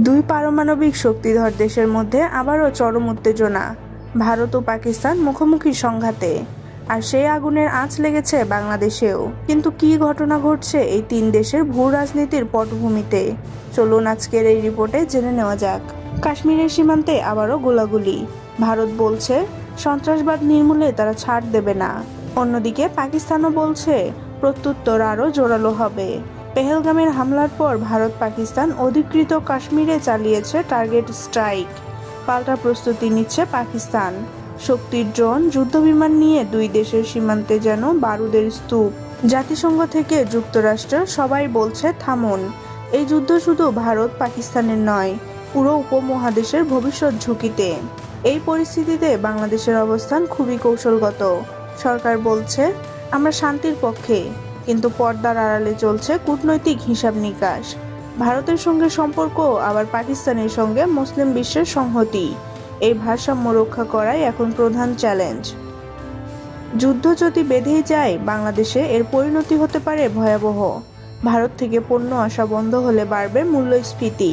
দুই পারমাণবিক শক্তিধর দেশের মধ্যে আবারও চরম উত্তেজনা। ভারত ও পাকিস্তান মুখোমুখি সংঘাতে। আর সেই আগুনের আঁচ লেগেছে বাংলাদেশেও। কিন্তু কী ঘটনা ঘটছে এই তিন দেশের ভূ রাজনীতির পটভূমিতে? চলুন আজকের এই রিপোর্টে জেনে নেওয়া যাক। কাশ্মীরের সীমান্তে আবারও গোলাগুলি। ভারত বলছে, সন্ত্রাসবাদ নির্মূলে তারা ছাড় দেবে না। অন্যদিকে পাকিস্তানও বলছে, প্রত্যুত্তর আরও জোরালো হবে। পেহেলগামের হামলার পর ভারত পাকিস্তান অধিকৃত কাশ্মীরে চালিয়েছে টার্গেট স্ট্রাইক। পাল্টা প্রস্তুতি নিচ্ছে পাকিস্তান। শক্তির ড্রোন, যুদ্ধবিমান নিয়ে দুই দেশের সীমান্তে যেন বারুদের স্তূপ। জাতিসংঘ থেকে যুক্তরাষ্ট্র সবাই বলছে থামুন। এই যুদ্ধ শুধু ভারত পাকিস্তানের নয়, পুরো উপমহাদেশের ভবিষ্যৎ ঝুঁকিতে। এই পরিস্থিতিতে বাংলাদেশের অবস্থান খুবই কৌশলগত। সরকার বলছে, আমরা শান্তির পক্ষে। কিন্তু পর্দার আড়ালে চলছে কূটনৈতিক হিসাব নিকাশ। ভারতের সঙ্গে সম্পর্ক, আবার পাকিস্তানের সঙ্গে মুসলিম বিশ্বের সংহতি। এই ভারসাম্য রক্ষা করাই এখন প্রধান চ্যালেঞ্জ। যুদ্ধ যদি বেঁধেই যায়, বাংলাদেশে এর পরিণতি হতে পারে ভয়াবহ। ভারত থেকে পণ্য আসা বন্ধ হলে বাড়বে মূল্যস্ফীতি।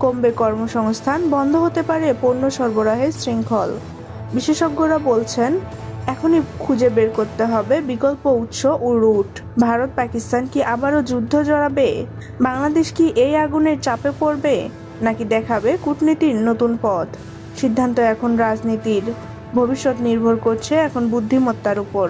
কমবে কর্মসংস্থান, বন্ধ হতে পারে পণ্য সরবরাহের শৃঙ্খল। বিশেষজ্ঞরা বলছেন এখনই খুঁজে বের করতে হবে বিকল্প উৎস ও রুট। ভারত পাকিস্তান কি আবারও যুদ্ধ জড়াবে? বাংলাদেশ কি এই আগুনের চাপে পড়বে? নাকি দেখাবে কূটনীতির নতুন পথ? সিদ্ধান্ত এখন রাজনীতির। ভবিষ্যৎ নির্ভর করছে এখন বুদ্ধিমত্তার উপর।